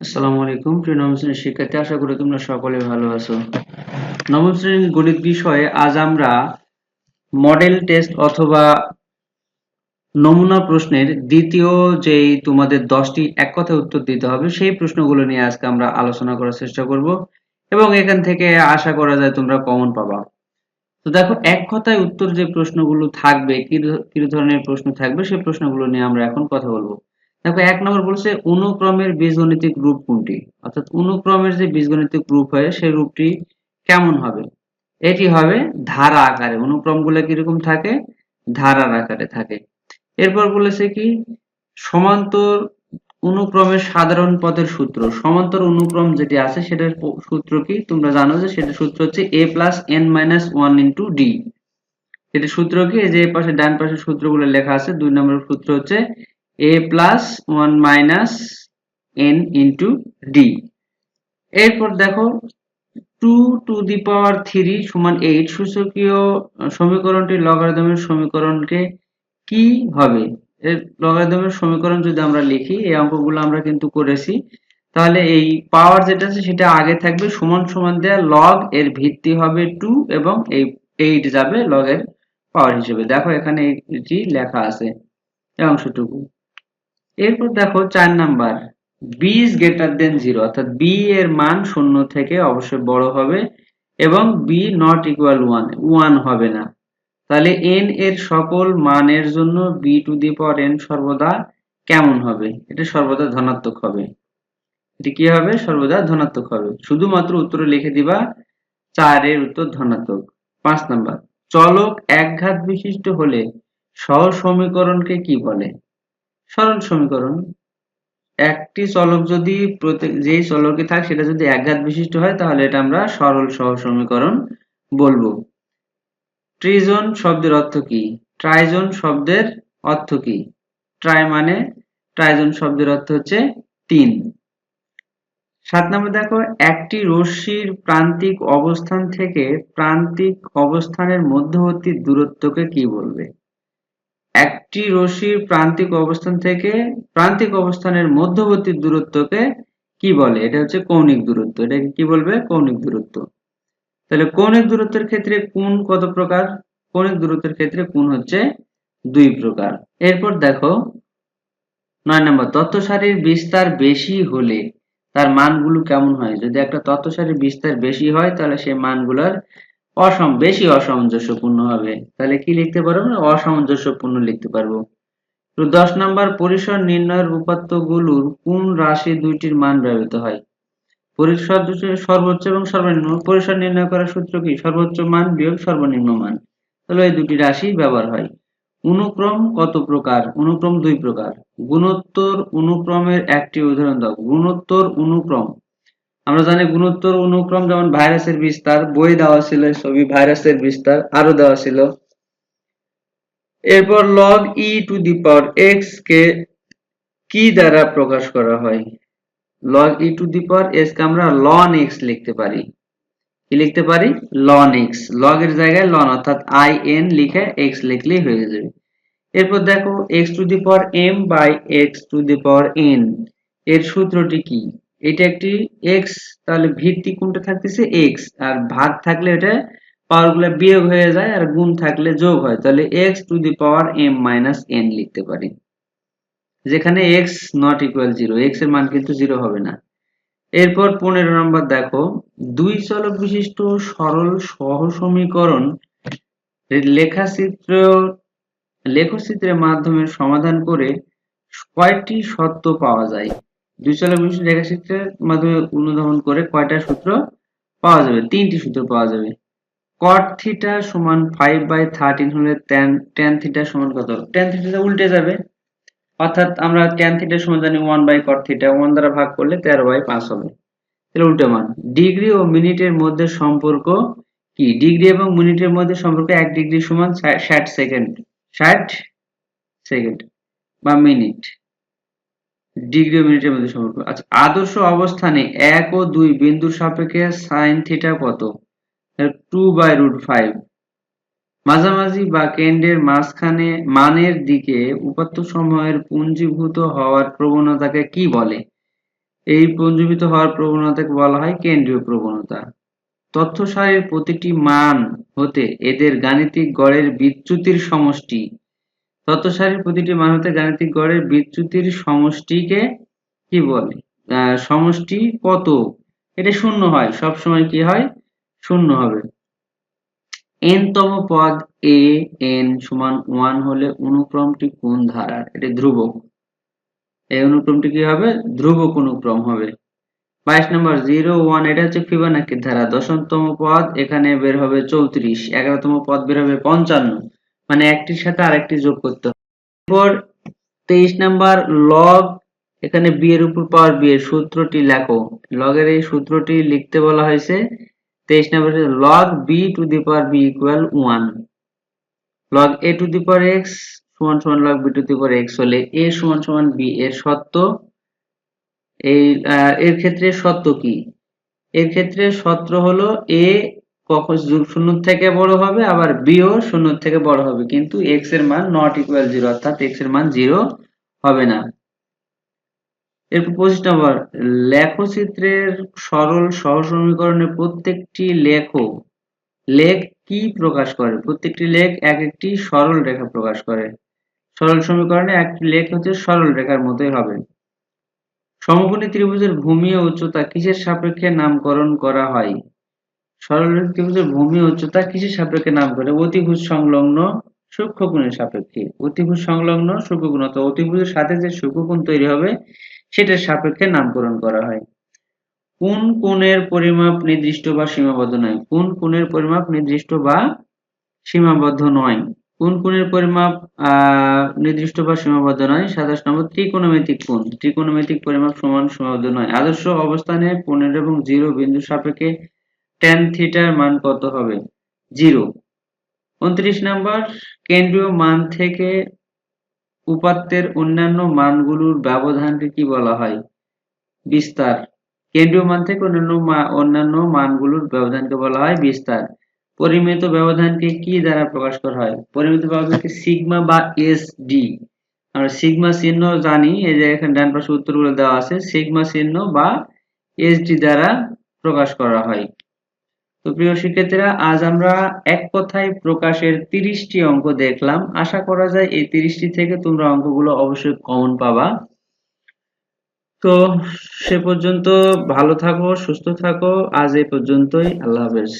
আসসালামু আলাইকুম। প্রিয় নবম শ্রেণির শিক্ষার্থী, আশা করি তোমরা সকলে ভালো আছো। নবম শ্রেণির গণিত বিষয়ে আজ আমরা মডেল টেস্ট অথবা নমুনা প্রশ্নের দ্বিতীয় যেই তোমাদের দশটি এক কথায় উত্তর দিতে হবে, সেই প্রশ্নগুলো নিয়ে আজকে আমরা আলোচনা করার চেষ্টা করব এবং এখান থেকে আশা করা যায় তোমরা কমন পাবা। তো দেখো, এক কথায় উত্তর যে প্রশ্নগুলো থাকবে কি ধরনের প্রশ্ন থাকবে, সেই প্রশ্নগুলো নিয়ে আমরা এখন কথা বলব। দেখো, এক নম্বর বলছে অনুক্রমের বীজগণিতিক রূপ কোনটি? অর্থাৎ অনুক্রমের যে বীজগণিতিক রূপ হয় সেই রূপটি কেমন হবে? এটি হবে ধারা আকারে। অনুক্রম অনুক্রমগুলো কীরকম থাকে? ধারার আকারে থাকে। এরপর বলেছে কি, সমান্তর অনুক্রমের সাধারণ পদের সূত্র। সমান্তর অনুক্রম যেটি আছে, সেটার সূত্র কি? তোমরা জানো যে সেটার সূত্র হচ্ছে a plus n minus one into d এটার সূত্র কি? যে পাশে ডান পাশে সূত্রগুলো লেখা আছে, দুই নম্বর সূত্র হচ্ছে a plus one minus n into d এরপর দেখো two to the power three সমান এইট সূচকীয় সমীকরণটি লগারিদমের সমীকরণকে কি হবে? এর লগারিদমের সমীকরণ যদি আমরা লিখি, এই অঙ্কগুলো আমরা কিন্তু করেছি, তাহলে এই পাওয়ার যেটা আছে সেটা আগে থাকবে, সমান সমান দেয়া লগ এর ভিত্তি হবে টু এবং এই এইট যাবে লগ এর পাওয়ার হিসেবে। দেখো এখানে এটি লেখা আছে, এই অংশটুকু। এরপর দেখো চার number. B is greater than zero অর্থাৎ বি এর মান শূন্য থেকে অবশ্যই বড় হবে এবং b not equal one one হবে না। তাহলে এন এর সকল মানের জন্য b to the power n সর্বদা কেমন হবে? এটা সর্বদা ধনাত্মক হবে। এটি কি হবে? সর্বদা ধনাত্মক হবে। শুধুমাত্র উত্তরে লিখে দিবা চারের উত্তর ধনাত্মক। পাঁচ নাম্বার, চলক একঘাত বিশিষ্ট হলে সহ সমীকরণকে কি বলে? সরল সমীকরণ। একটি চলক যদি যেই চলকে থাক, সেটা যদি একঘাত বিশিষ্ট হয়, তাহলে এটা আমরা সরল সহ সমীকরণ বলব। ট্রিজন শব্দের অর্থ কি? ট্রাইজন শব্দের অর্থ কি? ট্রাই মানে ট্রাইজন শব্দের অর্থ হচ্ছে তিন। সাত নম্বর দেখো, একটি রশ্মির প্রান্তিক অবস্থান থেকে প্রান্তিক অবস্থানের মধ্যবর্তী দূরত্বকে কি বলবে? একটি রশ্মির প্রান্তিক অবস্থান থেকে, প্রান্তিক অবস্থানের মধ্যবর্তী দূরত্বকে কি বলে? এটা হচ্ছে কৌণিক দূরত্ব। এটাকে কি বলবে? কৌণিক দূরত্ব। তাহলে কৌণিক দূরত্বের ক্ষেত্রে কোন কত প্রকার? কৌণিক দূরত্বের ক্ষেত্রে কোন হচ্ছে দুই প্রকার। এরপর দেখো, নয় নম্বর তথ্য সারির বিস্তার বেশি হলে তার মানগুলো কেমন হয়? যদি একটা তথ্য সারির বিস্তার বেশি হয়, তাহলে সেই মানগুলোর অসম, বেশি অসামঞ্জস্যপূর্ণ হবে। তাহলে কি লিখতে পারব অসামঞ্জস্যপূর্ণ লিখতে পারব। তো দশ নম্বর, পরিসর নির্ণয়ের উপাত্তগুলোর কোন রাশি দুইটির মান ব্যবহৃত হয়? পরিসর সর্বোচ্চ এবং সর্বনিম্ন। পরিসর নির্ণয় করার সূত্র কি? সর্বোচ্চ মান বিয়োগ সর্বনিম্ন মান। তাহলে এই দুটি রাশি ব্যবহার হয়। অনুক্রম কত প্রকার? অনুক্রম দুই প্রকার। গুণোত্তর অনুক্রমের একটি উদাহরণ দাও। গুণোত্তর অনুক্রম। আমরা জানি গুণোত্তর অনুক্রম যেমন ভাইরাসের বিস্তার, বই দেওয়া ছিল ছবি, ভাইরাসের বিস্তার আরও দেওয়া ছিল। এরপর log e to the power x কে কি দ্বারা প্রকাশ করা হয়? Log e to the power x কে আমরা লন এক্স লিখতে পারি। কি লিখতে পারি? লন এক্স লগ এর জায়গায় লন অর্থাৎ আই এন লিখে এক্স লিখলেই হয়ে যাবে। এরপর দেখো x to the power m by x to the power n এর সূত্রটি কি? এটা একটি এক্স তাহলে ভিত্তি কোনটা থাকতেছে? এক্স আর ভাগ থাকলে এটা পাওয়ারগুলো বিয়োগ হয়ে যায় আর গুণ থাকলে যোগ হয়। তাহলে x to the power m minus n লিখতে পারি। যেখানে এক্স নট ইকুয়াল জিরো এক্সের মান কিন্তু জিরো হবে না। এরপর পনেরো নম্বর দেখো, দুই চলক বিশিষ্ট সরল সহ সমীকরণ লেখাচিত্র, লেখচিত্রের মাধ্যমে সমাধান করে কয়টি সত্য পাওয়া যায়? দুই চলক বিশিষ্ট রেখাচিত্রের মাধ্যমে অনুধাবন করে কয়টা সূত্র পাওয়া যাবে? তিনটি সূত্র পাওয়া যাবে। কট থিটা সমান ফাইভ বাই থার্টিন হলে ট্যান ট্যান থিটা সমান কত? ট্যান থিটা উল্টে যাবে। অর্থাৎ আমরা ট্যান থিটা সমান জানি one by cot theta one দ্বারা ভাগ করলে তেরো বাই পাঁচ হবে। তাহলে উল্টো মান। ডিগ্রি ও মিনিটের মধ্যে সম্পর্ক কি? ডিগ্রি এবং মিনিটের মধ্যে সম্পর্ক এক ডিগ্রি সমান ষাট সেকেন্ড ষাট সেকেন্ড বা মিনিট ডিগ্রি ও মিনিটের মধ্যে সম্পর্ক আচ্ছা আদর্শ অবস্থানে এক ও দুই বিন্দুর সাপেক্ষে সাইন থিটা কত? টু বাই রুট ফাইভ মাঝামাঝি বা কেন্দ্রের মাঝখানে মানের দিকে উপাত্ত সময়ের পুঞ্জীভূত হওয়ার প্রবণতাকে কি বলে? এই পুঞ্জীভূত হওয়ার প্রবণতাকে বলা হয় কেন্দ্রীয় প্রবণতা। তথ্য সারির প্রতিটি মান হতে এদের গাণিতিক গড়ের বিচ্যুতির সমষ্টি তথ্য সারির প্রতিটি মান গাণিতিক গড়ের বিচ্যুতির সমষ্টিকে কি বলে? সমষ্টি কত? এটা শূন্য হয়। সব সময় কি হয়? শূন্য হবে। n তম পদ a n সমান 1 হলে অনুক্রমটি কোন ধারার? এটি ধ্রুবক। এই অনুক্রমটি কি হবে? ধ্রুবক অনুক্রম হবে। বাইশ নম্বর জিরো ওয়ান এটা হচ্ছে ফিবোনাকি ধারা। দশমতম পদ এখানে বের হবে চৌত্রিশ। এগারোতম পদ বের হবে পঞ্চান্ন। মানে একটির সাথে আরেকটি যোগ করতে হবে। এরপর তেইশ নাম্বার লগ এখানে বি এর উপর পাওয়ার বি এর সূত্রটি লেখো। লগের এই সূত্রটি লিখতে বলা হয়েছে, তেইশ number log b to the power b equal one log a to the power x সমান সমান log b to the power x হলে এ সমান সমান বি এর সত্য। এই এর ক্ষেত্রে সত্য কি? এর ক্ষেত্রে সত্য হলো এ কখন শূন্য থেকে বড় হবে, আবার বিও শূন্য থেকে বড় হবে। কিন্তু এক্সের মান নট ইকুয়াল জিরো অর্থাৎ এক্সের মান জিরো হবে না। এরপর পঁচিশ নম্বর, লেখচিত্রের সরল সহসমীকরণের প্রত্যেকটি লেখো, লেখ কি প্রকাশ করে? প্রত্যেকটি লেখ এক একটি সরল রেখা প্রকাশ করে। সরল সমীকরণে একটি লেখ হচ্ছে সরল রেখার মতোই হবে। সমকোণী ত্রিভুজের ভূমি ও উচ্চতা কিসের সাপেক্ষে নামকরণ করা হয়? সরলরেখা ত্রিভুজের ভূমি উচ্চতা কিসের সাপেক্ষে নাম করে অতিভুজ সংলগ্ন সূক্ষ্মকোণের সাপেক্ষে। অতিভুজ সংলগ্ন সূক্ষ্মকোণ অথবা অতিভুজের সাথে যে সূক্ষ্মকোণ তৈরি হবে, সেটার সাপেক্ষে নামকরণ করা হয়। কোন কোণের পরিমাপ নির্দিষ্ট বা সীমাবদ্ধ নয়? কোন কোণের পরিমাপ নির্দিষ্ট বা সীমাবদ্ধ নয়? কোন কোণের পরিমাপ নির্দিষ্ট বা সীমাবদ্ধ নয়? সাতাশ নম্বর, ত্রিকোণমিতিক কোণ। ত্রিকোণমিতিক পরিমাপ সমান সীমাবদ্ধ নয়। আদর্শ অবস্থানে পনেরো এবং জিরো বিন্দু সাপেক্ষে tan থিটার মান কত হবে? জিরো উনত্রিশ নাম্বার, কেন্দ্রীয় মান থেকে উপাত্তের অন্যান্য মানগুলোর ব্যবধানকে কি বলা হয়? বিস্তার। কেন্দ্রীয় মান থেকে অন্যান্য অন্যান্য মানগুলোর ব্যবধানকে বলা হয় বিস্তার। পরিমিত ব্যবধানকে কি দ্বারা প্রকাশ করা হয়? পরিমিত ব্যবধানকে সিগমা বা এস ডি আমরা সিগমা চিহ্ন জানি, এই যে এখানে ডান পাশে উত্তরগুলো দেওয়া আছে সিগমা চিহ্ন বা এস ডি দ্বারা প্রকাশ করা হয়। তো প্রিয় শিক্ষার্থীরা, আজ আমরা এক কথায় প্রকাশের তিরিশটি অঙ্ক দেখলাম। আশা করা যায় এই তিরিশটি থেকে তোমরা অঙ্কগুলো অবশ্যই কমন পাবা। তো সে পর্যন্ত ভালো থাকো, সুস্থ থাকো। আজ এই পর্যন্তই। আল্লাহ হাফেজ।